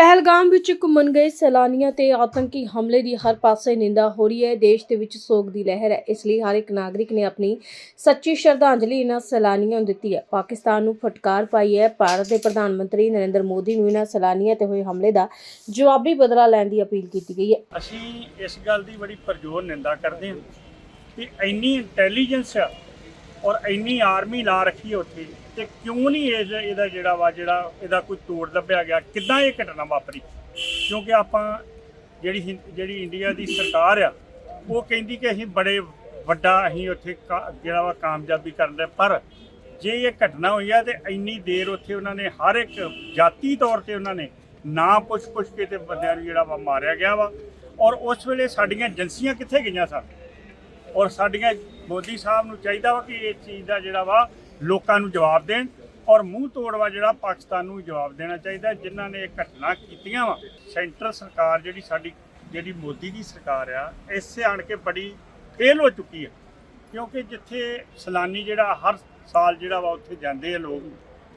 ਪਹਿਲਗਾਮ ਵਿੱਚ ਘੁੰਮਣ ਗਏ ਸੈਲਾਨੀਆਂ ਤੇ ਆਤੰਕੀ ਹਮਲੇ ਦੀ ਹਰ ਪਾਸੇ ਨਿੰਦਾ ਹੋ ਰਹੀ ਹੈ। ਦੇਸ਼ ਦੇ ਵਿੱਚ ਸੋਗ ਦੀ ਲਹਿਰ ਹੈ। ਇਸ ਲਈ ਹਰ ਇੱਕ ਨਾਗਰਿਕ ਨੇ ਆਪਣੀ ਸੱਚੀ ਸ਼ਰਧਾਂਜਲੀ ਇਹਨਾਂ ਸੈਲਾਨੀਆਂ ਨੂੰ ਦਿੱਤੀ ਹੈ। ਪਾਕਿਸਤਾਨ ਨੂੰ ਫਟਕਾਰ ਪਾਈ ਹੈ। ਭਾਰਤ ਦੇ ਪ੍ਰਧਾਨ ਮੰਤਰੀ ਨਰਿੰਦਰ ਮੋਦੀ ਨੂੰ ਇਹਨਾਂ ਸੈਲਾਨੀਆਂ ਤੇ ਹੋਏ ਹਮਲੇ ਦਾ ਜਵਾਬੀ ਬਦਲਾ ਲੈਣ ਦੀ ਅਪੀਲ ਕੀਤੀ ਗਈ ਹੈ। ਅਸੀਂ ਇਸ ਗੱਲ ਦੀ ਬੜੀ ਪਰਜੋਰ ਨਿੰਦਾ ਕਰਦੇ ਹਾਂ ਕਿ ਇੰਨੀ ਇੰਟੈਲੀਜੈਂਸ ਆ ਔਰ ਇੰਨੀ ਆਰਮੀ ਲਾ ਰੱਖੀ ਹੈ ਉੱਥੇ। ਤੇ ਕਿਉਂ ਨਹੀਂ ਇਹ ਇਹਦਾ ਜਿਹੜਾ ਵਾ, ਜਿਹੜਾ ਇਹਦਾ ਕੋਈ ਤੋੜ ਲੱਭਿਆ ਗਿਆ, ਕਿੱਦਾਂ ਇਹ ਘਟਨਾ ਵਾਪਰੀ? ਕਿਉਂਕਿ ਆਪਾਂ ਜਿਹੜੀ ਹਿੰ- ਜਿਹੜੀ ਇੰਡੀਆ ਦੀ ਸਰਕਾਰ ਆ, ਉਹ ਕਹਿੰਦੀ ਕਿ ਅਸੀਂ ਬੜੇ ਵੱਡਾ ਅਸੀਂ ਉੱਥੇ ਕਾ- ਜਿਹੜਾ ਵਾ ਕਾਮਯਾਬੀ ਕਰਨ ਕਰਦੇ ਪਰ ਜੇ ਇਹ ਘਟਨਾ ਹੋਈ ਆ ਤੇ ਇੰਨੀ ਦੇਰ ਉੱਥੇ ਉਹਨਾਂ ਨੇ, ਹਰ ਇੱਕ ਜਾਤੀ ਤੌਰ ਤੇ ਉਹਨਾਂ ਨੇ ਨਾ ਪੁੱਛ ਪੁੱਛ ਕੇ ਤੇ ਬੰਦਿਆਂ ਨੂੰ ਜਿਹੜਾ ਵਾ ਮਾਰਿਆ ਗਿਆ ਵਾ। ਔਰ ਉਸ ਵੇਲੇ ਸਾਡੀਆਂ ਏਜੰਸੀਆਂ ਕਿੱਥੇ ਗਈਆਂ ਸਨ? ਔਰ ਸਾਡੀਆਂ ਮੋਦੀ ਸਾਹਿਬ ਨੂੰ ਚਾਹੀਦਾ ਵਾ ਕਿ ਇਹ ਚੀਜ਼ ਦਾ ਜਿਹੜਾ ਵਾ ਲੋਕਾਂ ਨੂੰ ਜਵਾਬ ਦੇਣ ਔਰ ਮੂੰਹ ਤੋੜਵਾ ਜਿਹੜਾ ਪਾਕਿਸਤਾਨ ਨੂੰ ਜਵਾਬ ਦੇਣਾ ਚਾਹੀਦਾ ਜਿਨ੍ਹਾਂ ਨੇ ਇਹ ਘਟਨਾ ਕੀਤੀਆਂ ਵਾ। ਸੈਂਟਰ ਸਰਕਾਰ ਜਿਹੜੀ ਸਾਡੀ, ਜਿਹੜੀ ਮੋਦੀ ਦੀ ਸਰਕਾਰ ਆ, ਇਸੇ ਆਣ ਕੇ ਬੜੀ ਫੇਲ ਹੋ ਚੁੱਕੀ ਹੈ ਕਿਉਂਕਿ ਜਿੱਥੇ ਸੈਲਾਨੀ ਜਿਹੜਾ ਹਰ ਸਾਲ ਜਿਹੜਾ ਵਾ ਉੱਥੇ ਜਾਂਦੇ ਆ ਲੋਕ,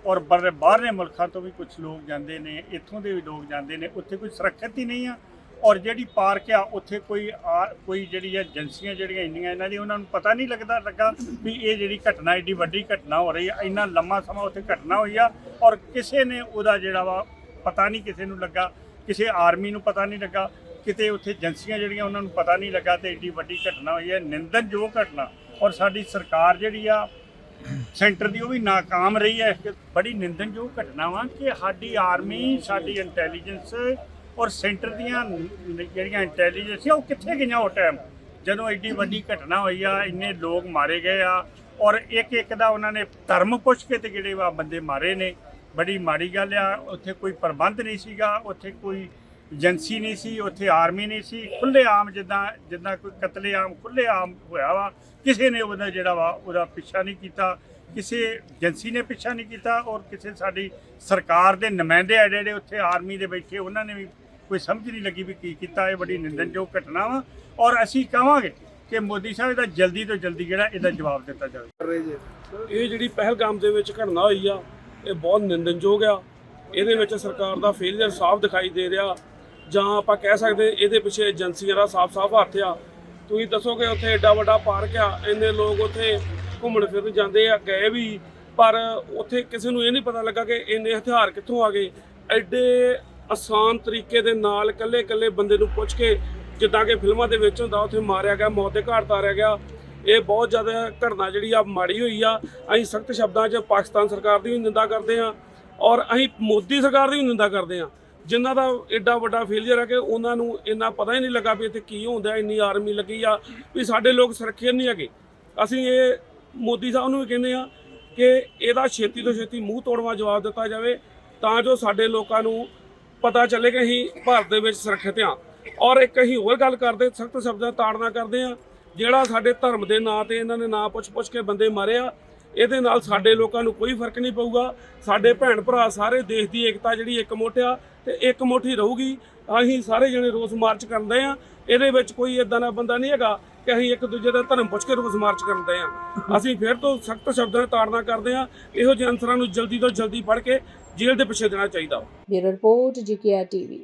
ਔਰ ਬਰ ਬਾਹਰਲੇ ਮੁਲਕਾਂ ਤੋਂ ਵੀ ਕੁਝ ਲੋਕ ਜਾਂਦੇ ਨੇ, ਇੱਥੋਂ ਦੇ ਵੀ ਲੋਕ ਜਾਂਦੇ ਨੇ, ਉੱਥੇ ਕੋਈ ਸੁਰੱਖਿਅਤ ਹੀ ਨਹੀਂ ਆ। ਔਰ ਜਿਹੜੀ ਪਾਰਕ ਆ, ਉੱਥੇ ਕੋਈ ਆ- ਕੋਈ ਜਿਹੜੀ ਏਜੰਸੀਆਂ ਜਿਹੜੀਆਂ ਇੰਨੀਆਂ ਇਹਨਾਂ ਦੀ, ਉਹਨਾਂ ਨੂੰ ਪਤਾ ਨਹੀਂ ਲੱਗਦਾ, ਲੱਗਾ ਵੀ ਇਹ ਜਿਹੜੀ ਘਟਨਾ, ਏਡੀ ਵੱਡੀ ਘਟਨਾ ਹੋ ਰਹੀ ਆ, ਇੰਨਾ ਲੰਮਾ ਸਮਾਂ ਉੱਥੇ ਘਟਨਾ ਹੋਈ ਆ, ਔਰ ਕਿਸੇ ਨੇ ਉਹਦਾ ਜਿਹੜਾ ਵਾ ਪਤਾ ਨਹੀਂ ਕਿਸੇ ਨੂੰ ਲੱਗਾ, ਕਿਸੇ ਆਰਮੀ ਨੂੰ ਪਤਾ ਨਹੀਂ ਲੱਗਾ, ਕਿਤੇ ਉੱਥੇ ਏਜੰਸੀਆਂ ਜਿਹੜੀਆਂ ਉਹਨਾਂ ਨੂੰ ਪਤਾ ਨਹੀਂ ਲੱਗਾ ਤੇ ਏਡੀ ਵੱਡੀ ਘਟਨਾ ਹੋਈ ਹੈ ਨਿੰਦਨਯੋਗ ਘਟਨਾ, ਔਰ ਸਾਡੀ ਸਰਕਾਰ ਜਿਹੜੀ ਆ, ਸੈਂਟਰ ਦੀ ਉਹ ਵੀ ਨਾਕਾਮ ਰਹੀ ਹੈ ਬੜੀ ਨਿੰਦਨਯੋਗ ਘਟਨਾ ਵਾ ਕਿ ਸਾਡੀ ਆਰਮੀ, ਸਾਡੀ ਇੰਟੈਲੀਜੈਂਸ ਔਰ ਸੈਂਟਰ ਦੀਆਂ ਨ- ਜਿਹੜੀਆਂ ਇੰਟੈਲੀਜੈਂਸ ਆ, ਉਹ ਕਿੱਥੇ ਗਈਆਂ ਉਹ ਟਾਈਮ ਜਦੋਂ ਐਡੀ ਵੱਡੀ ਘਟਨਾ ਹੋਈ ਆ, ਇੰਨੇ ਲੋਕ ਮਾਰੇ ਗਏ ਆ, ਔਰ ਇੱਕ ਇੱਕ ਦਾ ਉਹਨਾਂ ਨੇ ਧਰਮ ਪੁੱਛ ਕੇ ਤੇ ਜਿਹੜੇ ਵਾ ਬੰਦੇ ਮਾਰੇ ਨੇ। ਬੜੀ ਮਾੜੀ ਗੱਲ ਆ, ਉੱਥੇ ਕੋਈ ਪ੍ਰਬੰਧ ਨਹੀਂ ਸੀਗਾ, ਉੱਥੇ ਕੋਈ ਏਜੰਸੀ ਨਹੀਂ ਸੀ, ਉੱਥੇ ਆਰਮੀ ਨਹੀਂ ਸੀ ਖੁੱਲੇ ਆਮ ਜਿੱਦਾਂ ਜਿੱਦਾਂ ਕੋਈ ਕਤਲੇਆਮ ਖੁੱਲੇ ਆਮ ਹੋਇਆ ਵਾ, ਕਿਸੇ ਨੇ ਉਹਦਾ ਜਿਹੜਾ ਵਾ, ਉਹਦਾ ਪਿੱਛਾ ਨਹੀਂ ਕੀਤਾ, ਕਿਸੇ ਏਜੰਸੀ ਨੇ ਪਿੱਛਾ ਨਹੀਂ ਕੀਤਾ, ਔਰ ਕਿਸੇ ਸਾਡੀ ਸਰਕਾਰ ਦੇ ਨੁਮਾਇੰਦੇ ਆ ਜਿਹੜੇ ਉੱਥੇ ਆਰਮੀ ਦੇ ਬੈਠੇ, ਉਹਨਾਂ ਨੇ ਵੀ ਕੋਈ ਸਮਝ ਨਹੀਂ ਲੱਗੀ ਵੀ ਕੀ ਕੀਤਾ, ਇਹ ਬੜੀ ਨਿੰਦਨਯੋਗ ਘਟਨਾ ਵਾ। ਔਰ ਅਸੀਂ ਕਹਾਂਗੇ ਕਿ ਮੋਦੀ ਸਾਹਿਬ ਦਾ ਜਲਦੀ ਤੋਂ ਜਲਦੀ ਜਿਹੜਾ ਇਹਦਾ ਜਵਾਬ ਦਿੱਤਾ ਜਾਵੇ। ਇਹ ਜਿਹੜੀ ਪਹਿਲਗਾਮ ਦੇ ਵਿੱਚ ਘਟਨਾ ਹੋਈ ਆ, ਇਹ ਬਹੁਤ ਨਿੰਦਨਯੋਗ ਆ। ਇਹਦੇ ਵਿੱਚ ਸਰਕਾਰ ਦਾ ਫੇਲਿਅਰ ਸਾਫ਼ ਦਿਖਾਈ ਦੇ ਰਿਹਾ। ਜਾਂ ਆਪਾਂ ਕਹਿ ਸਕਦੇ ਇਹਦੇ ਪਿੱਛੇ ਏਜੰਸੀਆਂ ਦਾ ਸਾਫ਼-ਸਾਫ਼ ਹੱਥ ਆ। ਤੁਸੀਂ ਦੱਸੋਗੇ ਉੱਥੇ ਐਡਾ ਵੱਡਾ ਪਾਰਕ ਆ, ਇੰਨੇ ਲੋਕ ਉੱਥੇ ਘੁੰਮਣ ਫਿਰਨ ਜਾਂਦੇ ਆ, ਗਏ ਵੀ। ਪਰ ਉੱਥੇ ਕਿਸੇ ਨੂੰ ਇਹ ਨਹੀਂ ਪਤਾ ਲੱਗਾ ਕਿ ਇੰਨੇ ਹਥਿਆਰ ਕਿੱਥੋਂ ਆ ਗਏ। ਐਡੇ ਆਸਾਨ ਤਰੀਕੇ ਦੇ ਨਾਲ ਇਕੱਲੇ-ਇਕੱਲੇ ਬੰਦੇ ਨੂੰ ਪੁੱਛ ਕੇ ਜਿੱਦਾਂ ਕਿ ਫਿਲਮਾਂ ਦੇ ਵਿੱਚ ਹੁੰਦਾ, ਉੱਥੇ ਮਾਰਿਆ ਗਿਆ, ਮੌਤ ਦੇ ਘਾਟ ਤਾਰਿਆ ਗਿਆ। ਇਹ ਬਹੁਤ ਜ਼ਿਆਦਾ ਘਟਨਾ ਜਿਹੜੀ ਆ ਮਾੜੀ ਹੋਈ ਆ। ਅਸੀਂ ਸਖਤ ਸ਼ਬਦਾਂ 'ਚ ਪਾਕਿਸਤਾਨ ਸਰਕਾਰ ਦੀ ਵੀ ਨਿੰਦਾ ਕਰਦੇ ਆ ਔਰ ਅਸੀਂ ਮੋਦੀ ਸਰਕਾਰ ਦੀ ਵੀ ਨਿੰਦਾ ਕਰਦੇ ਆ ਜਿਨ੍ਹਾਂ ਦਾ ਐਡਾ ਵੱਡਾ ਫੇਲਿਅਰ ਹੈ ਕਿ ਉਹਨਾਂ ਨੂੰ ਇੰਨਾ ਪਤਾ ਹੀ ਨਹੀਂ ਲੱਗਾ ਵੀ ਇੱਥੇ ਕੀ ਹੁੰਦਾ, ਇੰਨੀ ਆਰਮੀ ਲੱਗੀ ਆ ਵੀ ਸਾਡੇ ਲੋਕ ਸੁਰੱਖਿਅਤ ਨਹੀਂ ਹੈਗੇ। ਅਸੀਂ ਇਹ ਮੋਦੀ ਸਾਹਿਬ ਨੂੰ ਵੀ ਕਹਿੰਦੇ ਆ ਕਿ ਇਹਦਾ ਛੇਤੀ ਤੋਂ ਛੇਤੀ ਮੂੰਹ ਤੋੜਵਾ ਜਵਾਬ ਦਿੱਤਾ ਜਾਵੇ ਤਾਂ ਜੋ ਸਾਡੇ ਲੋਕਾਂ ਨੂੰ ਪਤਾ ਚੱਲੇ ਕਿ ਅਸੀਂ ਭਾਰਤ ਦੇ ਵਿੱਚ ਸੁਰੱਖਿਅਤ ਹਾਂ। ਔਰ ਇੱਕ ਅਸੀਂ ਹੋਰ ਗੱਲ ਕਰਦੇ, ਸਖਤ ਸ਼ਬਦਾਂ ਤਾੜਨਾ ਕਰਦੇ ਆ ਜਿਹੜਾ ਸਾਡੇ ਧਰਮ ਦੇ ਨਾਂ ਤੇ ਇਹਨਾਂ ਨੇ ਨਾਂ ਪੁੱਛ-ਪੁੱਛ ਕੇ ਬੰਦੇ ਮਾਰੇ ਆ, ਇਹਦੇ ਨਾਲ ਸਾਡੇ ਲੋਕਾਂ ਨੂੰ ਕੋਈ ਫ਼ਰਕ ਨਹੀਂ ਪਊਗਾ। ਸਾਡੇ ਭੈਣ ਭਰਾ ਸਾਰੇ ਦੇਸ਼ ਦੀ ਏਕਤਾ ਜਿਹੜੀ ਇੱਕ ਮੁੱਠ ਆ, ਤੇ ਇੱਕ ਮੁੱਠ ਹੀ ਰਹੂਗੀ। ਅਸੀਂ ਸਾਰੇ ਜਣੇ ਰੋਸ ਮਾਰਚ ਕਰਦੇ ਆ ਇਹਦੇ ਵਿੱਚ ਕੋਈ ਇਦਾਂ ਦਾ ਬੰਦਾ ਨਹੀਂ ਹੈਗਾ। ਕਿ ਅਸੀਂ ਇੱਕ ਦੂਜੇ ਦਾ ਧਰਮ ਪੁੱਛ ਕੇ ਰੋਸ ਮਾਰਚ ਕਰਦੇ ਆ ਅਸੀਂ ਫਿਰ ਤੋਂ ਸਖਤ ਸ਼ਬਦਾਂ ਨਾਲ ਤਾੜਨਾ ਕਰਦੇ ਆ ਇਹੋ ਜਿਹੇ ਅਨਸਰਾਂ ਨੂੰ ਜਲਦੀ ਤੋਂ ਜਲਦੀ ਫੜ ਕੇ ਜੇਲ੍ਹ ਦੇ ਪਿੱਛੇ ਦੇਣਾ ਚਾਹੀਦਾ। Bureau report GKR TV.